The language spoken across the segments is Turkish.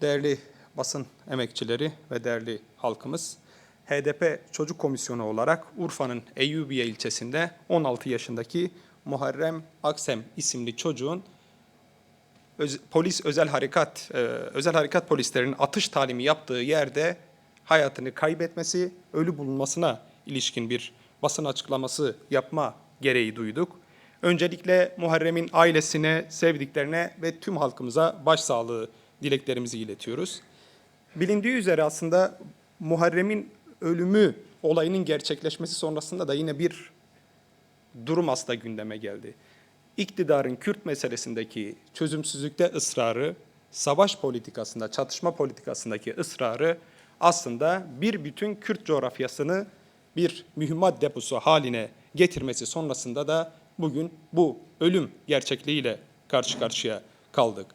Değerli basın emekçileri ve değerli halkımız, HDP Çocuk Komisyonu olarak Urfa'nın Eyyubiye ilçesinde 16 yaşındaki Muharrem Aksem isimli çocuğun öz- polis özel harekat e, özel harekat polislerinin atış talimi yaptığı yerde hayatını kaybetmesi, ölü bulunmasına ilişkin bir basın açıklaması yapma gereği duyduk. Öncelikle Muharrem'in ailesine, sevdiklerine ve tüm halkımıza başsağlığı dileklerimizi iletiyoruz. Bilindiği üzere aslında Muharrem'in ölümü olayının gerçekleşmesi sonrasında da yine bir durum aslında gündeme geldi. İktidarın Kürt meselesindeki çözümsüzlükte ısrarı, savaş politikasında, çatışma politikasındaki ısrarı aslında bir bütün Kürt coğrafyasını bir mühimmat deposu haline getirmesi sonrasında da bugün bu ölüm gerçekliğiyle karşı karşıya kaldık.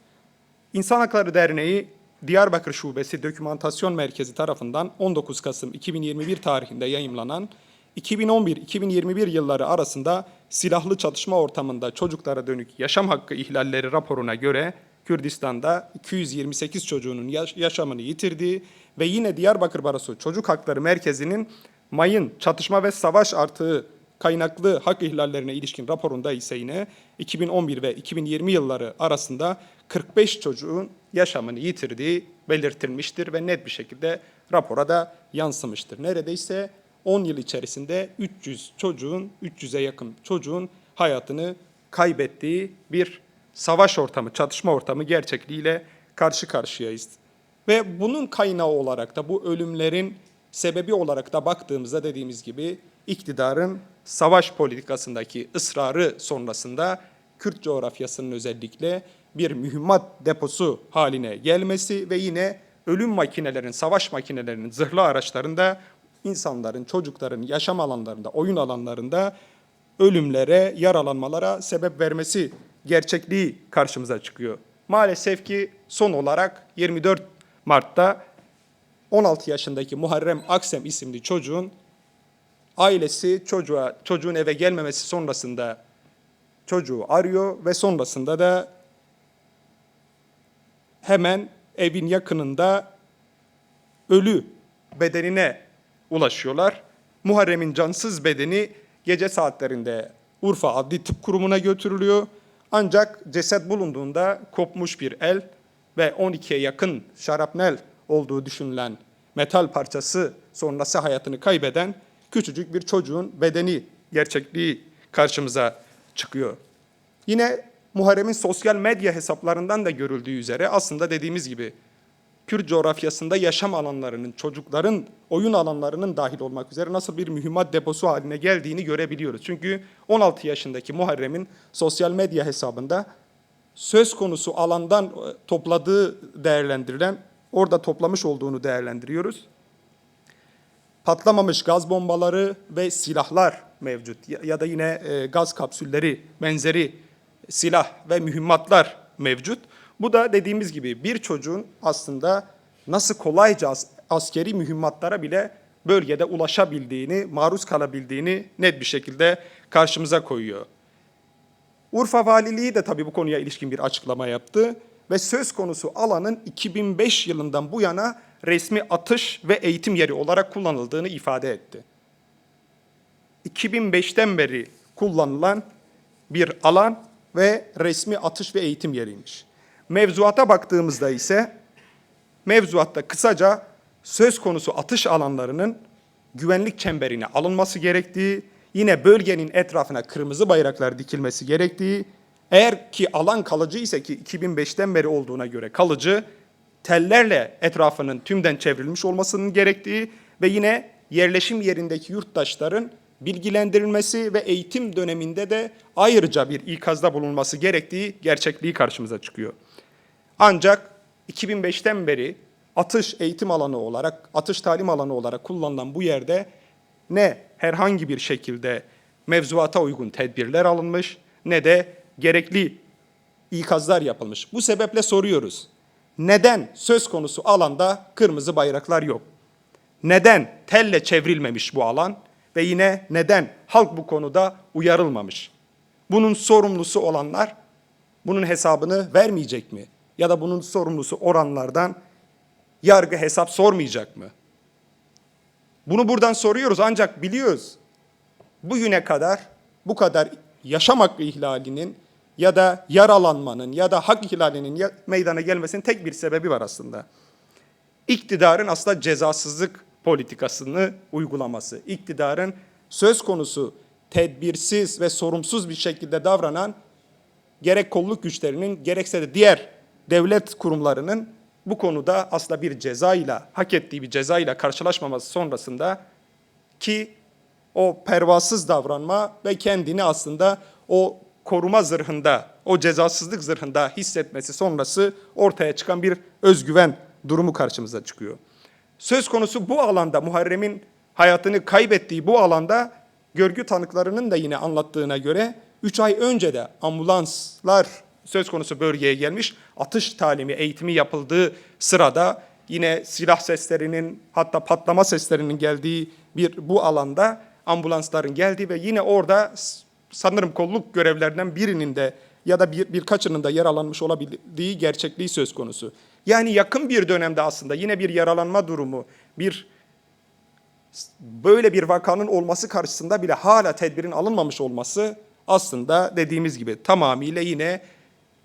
İnsan Hakları Derneği Diyarbakır Şubesi Dokümantasyon Merkezi tarafından 19 Kasım 2021 tarihinde yayımlanan 2011-2021 yılları arasında silahlı çatışma ortamında çocuklara dönük yaşam hakkı ihlalleri raporuna göre Kürdistan'da 228 çocuğunun yaş- yaşamını yitirdiği ve yine Diyarbakır Barosu Çocuk Hakları Merkezi'nin mayın, çatışma ve savaş artığı kaynaklı hak ihlallerine ilişkin raporunda ise yine 2011 ve 2020 yılları arasında 45 çocuğun yaşamını yitirdiği belirtilmiştir ve net bir şekilde rapora da yansımıştır. Neredeyse 10 yıl içerisinde 300 çocuğun, 300'e yakın çocuğun hayatını kaybettiği bir savaş ortamı, çatışma ortamı gerçekliğiyle karşı karşıyayız. Ve bunun kaynağı olarak da bu ölümlerin sebebi olarak da baktığımızda dediğimiz gibi iktidarın savaş politikasındaki ısrarı sonrasında Kürt coğrafyasının özellikle bir mühimmat deposu haline gelmesi ve yine ölüm makinelerin, savaş makinelerinin, zırhlı araçlarında insanların, çocukların yaşam alanlarında, oyun alanlarında ölümlere, yaralanmalara sebep vermesi gerçekliği karşımıza çıkıyor. Maalesef ki son olarak 24 Mart'ta 16 yaşındaki Muharrem Aksem isimli çocuğun ailesi çocuğa çocuğun eve gelmemesi sonrasında çocuğu arıyor ve sonrasında da hemen evin yakınında ölü bedenine ulaşıyorlar. Muharrem'in cansız bedeni gece saatlerinde Urfa Adli Tıp Kurumu'na götürülüyor. Ancak ceset bulunduğunda kopmuş bir el ve 12'ye yakın şarapnel olduğu düşünülen metal parçası sonrası hayatını kaybeden küçücük bir çocuğun bedeni gerçekliği karşımıza çıkıyor. Yine Muharrem'in sosyal medya hesaplarından da görüldüğü üzere aslında dediğimiz gibi Kürt coğrafyasında yaşam alanlarının, çocukların oyun alanlarının dahil olmak üzere nasıl bir mühimmat deposu haline geldiğini görebiliyoruz. Çünkü 16 yaşındaki Muharrem'in sosyal medya hesabında söz konusu alandan e, topladığı değerlendirilen, orada toplamış olduğunu değerlendiriyoruz. Patlamamış gaz bombaları ve silahlar mevcut ya, da yine e, gaz kapsülleri benzeri silah ve mühimmatlar mevcut. Bu da dediğimiz gibi bir çocuğun aslında nasıl kolayca as- askeri mühimmatlara bile bölgede ulaşabildiğini, maruz kalabildiğini net bir şekilde karşımıza koyuyor. Urfa Valiliği de tabii bu konuya ilişkin bir açıklama yaptı ve söz konusu alanın 2005 yılından bu yana resmi atış ve eğitim yeri olarak kullanıldığını ifade etti. 2005'ten beri kullanılan bir alan ve resmi atış ve eğitim yeriymiş. Mevzuata baktığımızda ise mevzuatta kısaca söz konusu atış alanlarının güvenlik çemberine alınması gerektiği, yine bölgenin etrafına kırmızı bayraklar dikilmesi gerektiği, eğer ki alan kalıcı ise ki 2005'ten beri olduğuna göre kalıcı, tellerle etrafının tümden çevrilmiş olmasının gerektiği ve yine yerleşim yerindeki yurttaşların bilgilendirilmesi ve eğitim döneminde de ayrıca bir ikazda bulunması gerektiği gerçekliği karşımıza çıkıyor. Ancak 2005'ten beri atış eğitim alanı olarak, atış talim alanı olarak kullanılan bu yerde ne herhangi bir şekilde mevzuata uygun tedbirler alınmış ne de gerekli ikazlar yapılmış. Bu sebeple soruyoruz. Neden söz konusu alanda kırmızı bayraklar yok? Neden telle çevrilmemiş bu alan ve yine neden halk bu konuda uyarılmamış? Bunun sorumlusu olanlar bunun hesabını vermeyecek mi? Ya da bunun sorumlusu oranlardan Yargı hesap sormayacak mı? Bunu buradan soruyoruz ancak biliyoruz. Bugüne kadar bu kadar yaşam hakkı ihlalinin ya da yaralanmanın ya da hak ihlalinin meydana gelmesinin tek bir sebebi var aslında. İktidarın aslında cezasızlık politikasını uygulaması. İktidarın söz konusu tedbirsiz ve sorumsuz bir şekilde davranan gerek kolluk güçlerinin gerekse de diğer devlet kurumlarının bu konuda aslında bir cezayla, hak ettiği bir cezayla karşılaşmaması sonrasında ki o pervasız davranma ve kendini aslında o koruma zırhında, o cezasızlık zırhında hissetmesi sonrası ortaya çıkan bir özgüven durumu karşımıza çıkıyor. Söz konusu bu alanda Muharrem'in hayatını kaybettiği bu alanda görgü tanıklarının da yine anlattığına göre 3 ay önce de ambulanslar söz konusu bölgeye gelmiş. Atış talimi, eğitimi yapıldığı sırada yine silah seslerinin hatta patlama seslerinin geldiği bir bu alanda ambulansların geldiği ve yine orada sanırım kolluk görevlerinden birinin de ya da bir, birkaçının da yaralanmış olabildiği gerçekliği söz konusu. Yani yakın bir dönemde aslında yine bir yaralanma durumu, bir böyle bir vakanın olması karşısında bile hala tedbirin alınmamış olması aslında dediğimiz gibi tamamıyla yine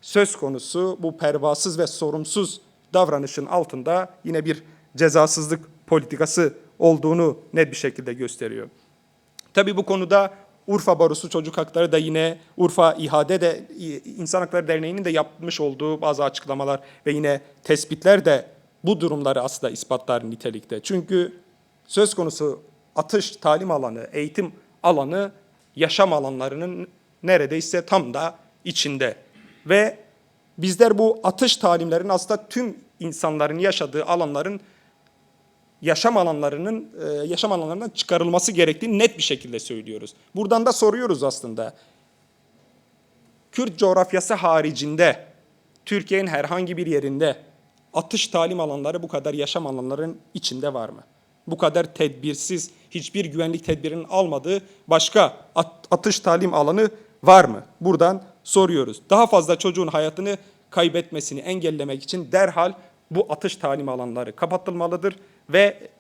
söz konusu bu pervasız ve sorumsuz davranışın altında yine bir cezasızlık politikası olduğunu net bir şekilde gösteriyor. Tabii bu konuda Urfa Barosu Çocuk Hakları da yine Urfa İHA'de de İnsan Hakları Derneği'nin de yapmış olduğu bazı açıklamalar ve yine tespitler de bu durumları aslında ispatlar nitelikte. Çünkü söz konusu atış talim alanı, eğitim alanı yaşam alanlarının neredeyse tam da içinde. Ve bizler bu atış talimlerin aslında tüm insanların yaşadığı alanların yaşam alanlarının e, yaşam alanlarından çıkarılması gerektiğini net bir şekilde söylüyoruz. Buradan da soruyoruz aslında. Kürt coğrafyası haricinde Türkiye'nin herhangi bir yerinde atış talim alanları bu kadar yaşam alanların içinde var mı? Bu kadar tedbirsiz, hiçbir güvenlik tedbirinin almadığı başka at- atış talim alanı var mı? Buradan soruyoruz. Daha fazla çocuğun hayatını kaybetmesini engellemek için derhal bu atış talim alanları kapatılmalıdır ve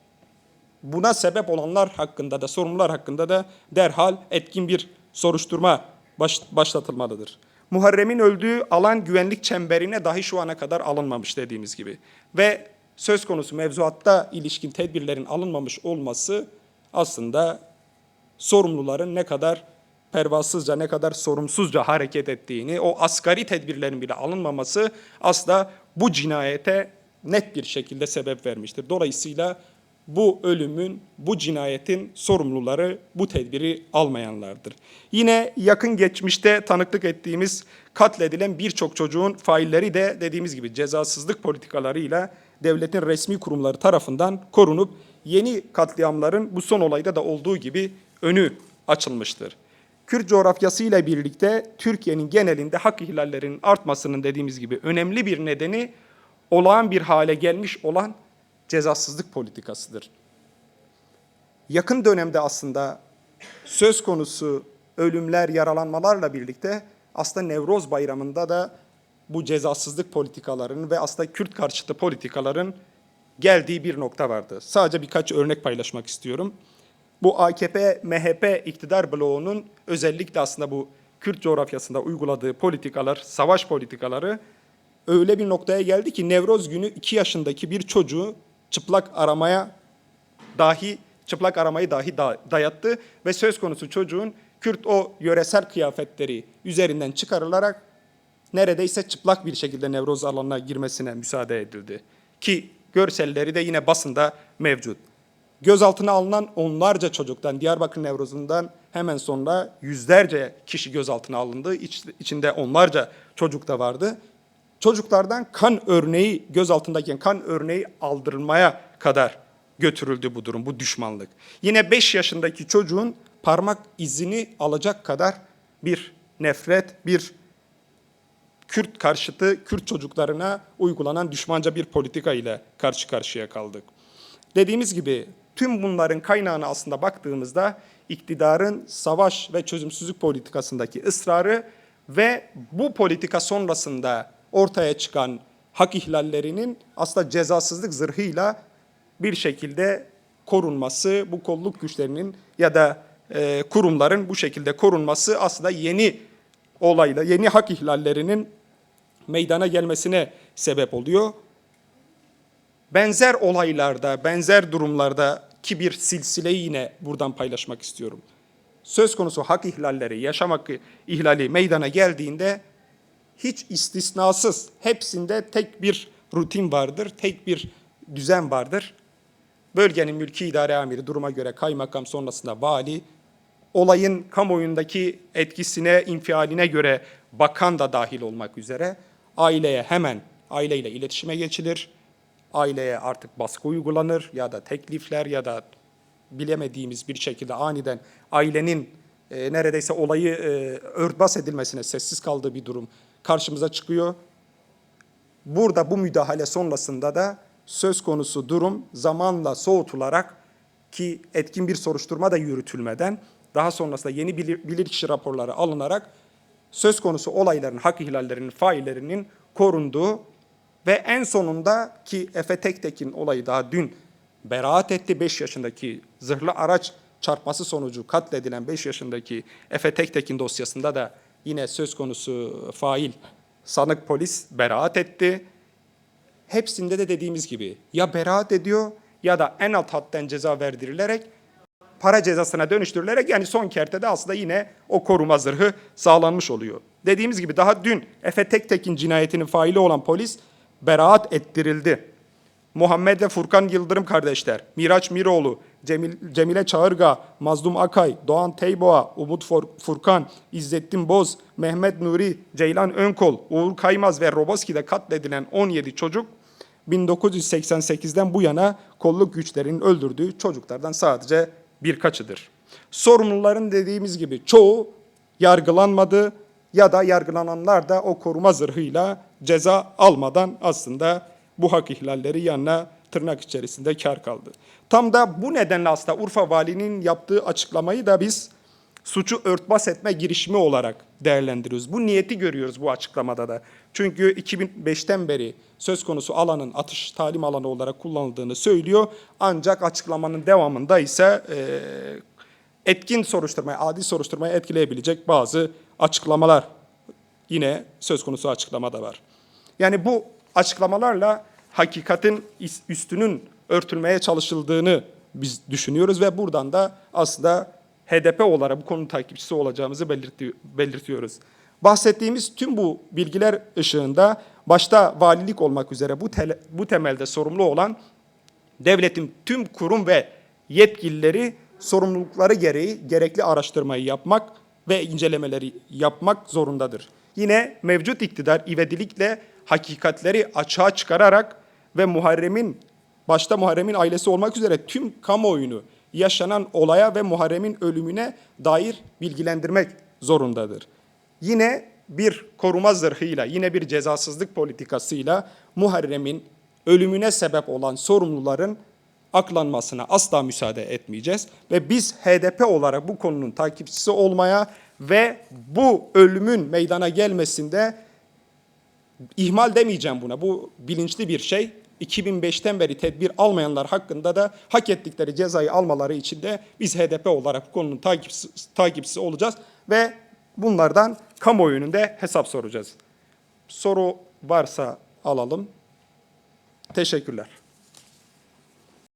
buna sebep olanlar hakkında da sorumlular hakkında da derhal etkin bir soruşturma baş- başlatılmalıdır. Muharrem'in öldüğü alan güvenlik çemberine dahi şu ana kadar alınmamış dediğimiz gibi. Ve söz konusu mevzuatta ilişkin tedbirlerin alınmamış olması aslında sorumluların ne kadar pervasızca, ne kadar sorumsuzca hareket ettiğini, o asgari tedbirlerin bile alınmaması aslında bu cinayete net bir şekilde sebep vermiştir. Dolayısıyla bu ölümün, bu cinayetin sorumluları bu tedbiri almayanlardır. Yine yakın geçmişte tanıklık ettiğimiz katledilen birçok çocuğun failleri de dediğimiz gibi cezasızlık politikalarıyla devletin resmi kurumları tarafından korunup yeni katliamların bu son olayda da olduğu gibi önü açılmıştır. Kürt coğrafyası ile birlikte Türkiye'nin genelinde hak ihlallerinin artmasının dediğimiz gibi önemli bir nedeni olağan bir hale gelmiş olan cezasızlık politikasıdır. Yakın dönemde aslında söz konusu ölümler, yaralanmalarla birlikte aslında Nevroz Bayramı'nda da bu cezasızlık politikalarının ve aslında Kürt karşıtı politikaların geldiği bir nokta vardı. Sadece birkaç örnek paylaşmak istiyorum. Bu AKP, MHP iktidar bloğunun özellikle aslında bu Kürt coğrafyasında uyguladığı politikalar, savaş politikaları öyle bir noktaya geldi ki Nevroz günü 2 yaşındaki bir çocuğu çıplak aramaya dahi çıplak aramayı dahi da- dayattı ve söz konusu çocuğun Kürt o yöresel kıyafetleri üzerinden çıkarılarak neredeyse çıplak bir şekilde Nevroz alanına girmesine müsaade edildi. Ki görselleri de yine basında mevcut. Gözaltına alınan onlarca çocuktan, Diyarbakır Nevroz'undan hemen sonra yüzlerce kişi gözaltına alındı. İç, içinde onlarca çocuk da vardı. Çocuklardan kan örneği, gözaltındayken kan örneği aldırılmaya kadar götürüldü bu durum, bu düşmanlık. Yine 5 yaşındaki çocuğun parmak izini alacak kadar bir nefret, bir Kürt karşıtı, Kürt çocuklarına uygulanan düşmanca bir politika ile karşı karşıya kaldık. Dediğimiz gibi tüm bunların kaynağına aslında baktığımızda iktidarın savaş ve çözümsüzlük politikasındaki ısrarı ve bu politika sonrasında ortaya çıkan hak ihlallerinin aslında cezasızlık zırhıyla bir şekilde korunması, bu kolluk güçlerinin ya da e, kurumların bu şekilde korunması aslında yeni olayla, yeni hak ihlallerinin meydana gelmesine sebep oluyor. Benzer olaylarda, benzer durumlarda ki bir silsileyi yine buradan paylaşmak istiyorum. Söz konusu hak ihlalleri, yaşam hakkı ihlali meydana geldiğinde hiç istisnasız hepsinde tek bir rutin vardır, tek bir düzen vardır. Bölgenin mülki idare amiri duruma göre kaymakam sonrasında vali, olayın kamuoyundaki etkisine, infialine göre bakan da dahil olmak üzere aileye hemen aileyle iletişime geçilir. Aileye artık baskı uygulanır ya da teklifler ya da bilemediğimiz bir şekilde aniden ailenin e, neredeyse olayı e, örtbas edilmesine sessiz kaldığı bir durum karşımıza çıkıyor. Burada bu müdahale sonrasında da söz konusu durum zamanla soğutularak ki etkin bir soruşturma da yürütülmeden daha sonrasında yeni bilir, bilirkişi raporları alınarak söz konusu olayların, hak ihlallerinin, faillerinin korunduğu ve en sonunda ki Efe Tektek'in olayı daha dün beraat etti. 5 yaşındaki zırhlı araç çarpması sonucu katledilen 5 yaşındaki Efe Tektek'in dosyasında da yine söz konusu fail sanık polis beraat etti. Hepsinde de dediğimiz gibi ya beraat ediyor ya da en alt hadden ceza verdirilerek para cezasına dönüştürülerek yani son kertede aslında yine o koruma zırhı sağlanmış oluyor. Dediğimiz gibi daha dün Efe Tektek'in cinayetinin faili olan polis beraat ettirildi. Muhammed ve Furkan Yıldırım kardeşler, Miraç Miroğlu, Cemil, Cemile Çağırga, Mazlum Akay, Doğan Teyboğa, Umut Furkan, İzzettin Boz, Mehmet Nuri, Ceylan Önkol, Uğur Kaymaz ve Roboski'de katledilen 17 çocuk 1988'den bu yana kolluk güçlerinin öldürdüğü çocuklardan sadece birkaçıdır. Sorumluların dediğimiz gibi çoğu yargılanmadı ya da yargılananlar da o koruma zırhıyla ceza almadan aslında bu hak ihlalleri yanına tırnak içerisinde kar kaldı. Tam da bu nedenle aslında Urfa Valinin yaptığı açıklamayı da biz suçu örtbas etme girişimi olarak değerlendiriyoruz. Bu niyeti görüyoruz bu açıklamada da. Çünkü 2005'ten beri söz konusu alanın atış talim alanı olarak kullanıldığını söylüyor. Ancak açıklamanın devamında ise e, etkin soruşturmaya, adil soruşturmaya etkileyebilecek bazı açıklamalar yine söz konusu açıklamada var. Yani bu açıklamalarla hakikatin üstünün örtülmeye çalışıldığını biz düşünüyoruz ve buradan da aslında HDP olarak bu konu takipçisi olacağımızı belirti- belirtiyoruz. Bahsettiğimiz tüm bu bilgiler ışığında başta valilik olmak üzere bu, tele- bu temelde sorumlu olan devletin tüm kurum ve yetkilileri sorumlulukları gereği gerekli araştırmayı yapmak ve incelemeleri yapmak zorundadır. Yine mevcut iktidar ivedilikle hakikatleri açığa çıkararak ve Muharrem'in başta Muharrem'in ailesi olmak üzere tüm kamuoyunu yaşanan olaya ve Muharrem'in ölümüne dair bilgilendirmek zorundadır. Yine bir koruma zırhıyla, yine bir cezasızlık politikasıyla Muharrem'in ölümüne sebep olan sorumluların aklanmasına asla müsaade etmeyeceğiz. Ve biz HDP olarak bu konunun takipçisi olmaya ve bu ölümün meydana gelmesinde ihmal demeyeceğim buna. Bu bilinçli bir şey. 2005'ten beri tedbir almayanlar hakkında da hak ettikleri cezayı almaları için de biz HDP olarak bu konunun takipçisi, takipçisi olacağız ve bunlardan kamuoyunun da hesap soracağız. Soru varsa alalım. Teşekkürler.